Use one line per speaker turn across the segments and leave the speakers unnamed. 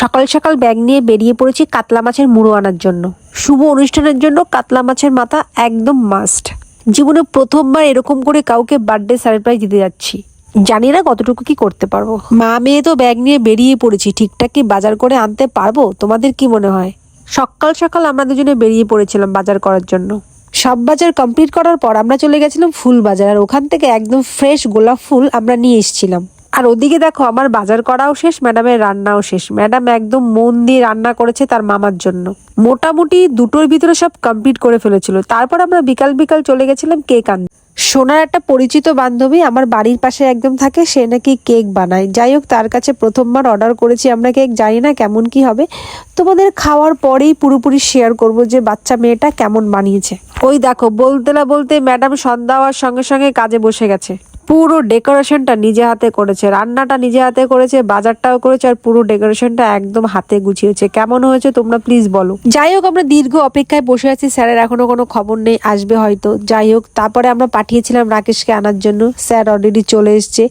সকাল সকাল ব্যাগ নিয়ে বেরিয়ে পড়েছি কাতলা মাছের মুড়ো আনার জন্য। শুভ অনুষ্ঠানের জন্য কাতলা মাছের মাথা একদম মাস্ট জীবনে প্রথমবার এরকম করে কাউকে বার্থডে সারপ্রাইজ দিতে যাচ্ছি। জানি না কতটুকু কি করতে পারব। মা মেয়ে তো ব্যাগ নিয়ে বেরিয়ে পড়েছি, ঠিকঠাক কি বাজার করে আনতে পারব? তোমাদের কি মনে হয়? সকাল সকাল আমরা দুজনে বেরিয়ে পড়েছিলাম বাজার করার জন্য। সব বাজার কমপ্লিট করার পর আমরা চলে গেছিলাম ফুল বাজার, আর ওখান থেকে একদম ফ্রেশ গোলাপ ফুল আমরা নিয়ে এসেছিলাম। আর ওদিকে দেখো, আমার বাজার করাও শেষ, ম্যাডামের রান্নাও শেষ। ম্যাডাম একদম মন দিয়ে রান্না করেছে তার মামার জন্য। মোটামুটি দুটোর ভিতরে সব কমপ্লিট করে ফেলেছিল। তারপর আমরা বিকাল বিকাল চলে গেছিলাম কেক আনতে। সোনার একটা পরিচিত বান্ধবী আমার বাড়ির পাশে একদম থাকে, সে নাকি কেক বানায়। যাই হোক, তার কাছে প্রথমবার অর্ডার করেছি আমরা কেক, জানি না কেমন কি হবে। তোমাদের খাওয়ার পরেই পুরোপুরি শেয়ার করব যে বাচ্চা মেয়েটা কেমন বানিয়েছে। ওই দেখো, বলতে না বলতে ম্যাডাম সন্ধ্যা হওয়ার সঙ্গে সঙ্গে কাজে বসে গেছে। পুরো ডেকোরেশনটা নিজে হাতে করেছে, রান্নাটা নিজে হাতে করেছে, বাজারটাও করেছে আর পুরো ডেকোরেশনটা একদম হাতে গুছিয়েছে কেমন হয়েছে তোমরা প্লিজ বলো। যাই হোক, আমরা দীর্ঘ অপেক্ষায় বসে আছি, স্যারের এখনও কোনো খবর নেই, আসবে হয়তো। যাই হোক, তারপরে আমরা পাঠিয়েছিলাম রাকেশকে আনার জন্য। স্যার অলরেডি চলে এসছে।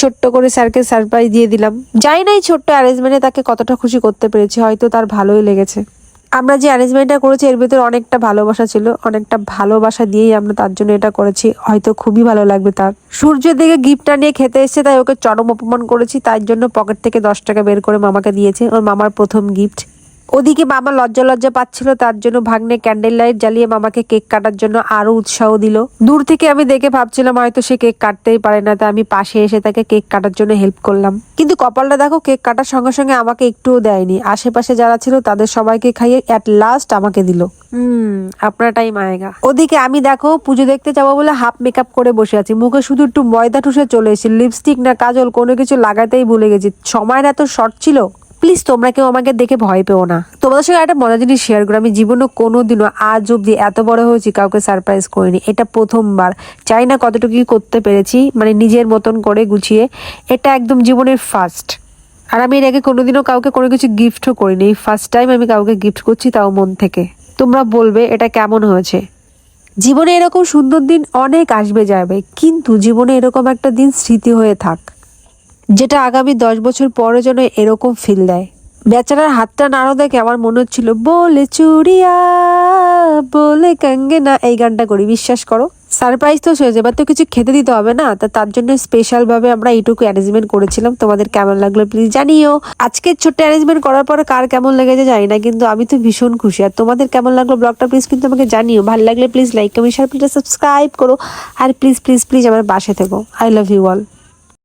ছোট্ট করে স্যারকে সারপ্রাইজ দিয়ে দিলাম। যাই না এই ছোট্ট অ্যারেঞ্জমেন্টে তাকে কতটা খুশি করতে পেরেছি, হয়তো তার ভালোই লেগেছে। আমরা যে অ্যারেঞ্জমেন্টটা করেছি, এর ভিতরে অনেকটা ভালোবাসা ছিল, অনেকটা ভালোবাসা দিয়েই আমরা তার জন্য এটা করেছি। হয়তো খুবই ভালো লাগবে তার। সূর্যের দিকে গিফটটা নিয়ে খেতে এসেছে, তাই ওকে চরম অপমান করেছি। তার জন্য পকেট থেকে দশ টাকা বের করে মামাকে দিয়েছে। ওর মামার প্রথম গিফট। ওদিকে মামা লজ্জা লজ্জা পাচ্ছিল তার জন্য ভাগ্নে ক্যান্ডেল লাইট জ্বালিয়ে মামাকে কেক কাটার জন্য আরও উৎসাহ দিল। দূর থেকে আমি দেখে ভাবছিলাম হয়তো সে কেক কাটতেই পারে না তাই আমি পাশে এসে তাকে কেক কাটার জন্য হেল্প করলাম। কিন্তু কপালটা দেখো কেক কাটার সঙ্গে সঙ্গে আমাকে একটুও দেয়নি। আশেপাশে যারা ছিল তাদের সবাইকে খাইয়ে অ্যাট লাস্ট আমাকে দিল। হুম আপনার টাইম আয়েগা। ওদিকে আমি দেখো পুজো দেখতে যাব বলে হাফ মেকআপ করে বসে আছি। মুখে শুধু একটু ময়দা টুসে চলে এসেছি। লিপস্টিক না কাজল কোনো কিছু লাগাতেই ভুলে গেছি। সময়ের এত শর্ট ছিল। প্লিজ তোমরা কেউ আমাকে দেখে ভয় পেও না। তোমাদের সঙ্গে একটা মজার জিনিস শেয়ার করি। আমি জীবনে কোনোদিনও আজ অব্দি এত বড় হয়েছি, কাউকে সারপ্রাইজ করিনি। এটা প্রথমবার। চাই না কতটুকু করতে পেরেছি মানে নিজের মতন করে গুছিয়ে। এটা একদম জীবনের ফার্স্ট আর আমি এর আগে কোনোদিনও কাউকে কোনো কিছু গিফটও করিনি। এই ফার্স্ট টাইম আমি কাউকে গিফট করছি তাও মন থেকে। তোমরা বলবে, এটা কেমন হয়েছে? জীবনে এরকম সুন্দর দিন অনেক আসবে যাবে, কিন্তু জীবনে এরকম একটা দিন স্মৃতি হয়ে থাক। যেটা আগামী দশ বছর পরে যেন এরকম ফিল দেয়। বেচারার হাতটা নাড়ো দেখে আমার মনে হচ্ছিল, বলে চুরিয়া, বলে কাঙ্গে না এই গানটা করি, বিশ্বাস করো। সারপ্রাইজ তো শেষ এবার তো কিছু খেতে দিতে হবে না। তা তার জন্য স্পেশাল ভাবে আমরা এইটুকু অ্যারেঞ্জমেন্ট করেছিলাম। তোমাদের কেমন লাগল প্লিজ জানিও। আজকের ছোট্ট অ্যারেঞ্জমেন্ট করার পর কার কেমন লেগেছে জানি না, কিন্তু আমি তো ভীষণ খুশি। আর তোমাদের কেমন লাগল ব্লগটা প্লিজ কিন্তু আমাকে জানিও। ভালো লাগলে please like comment share please subscribe করো। আর প্লিজ প্লিজ প্লিজ আমার বাসে থেকো। I love you all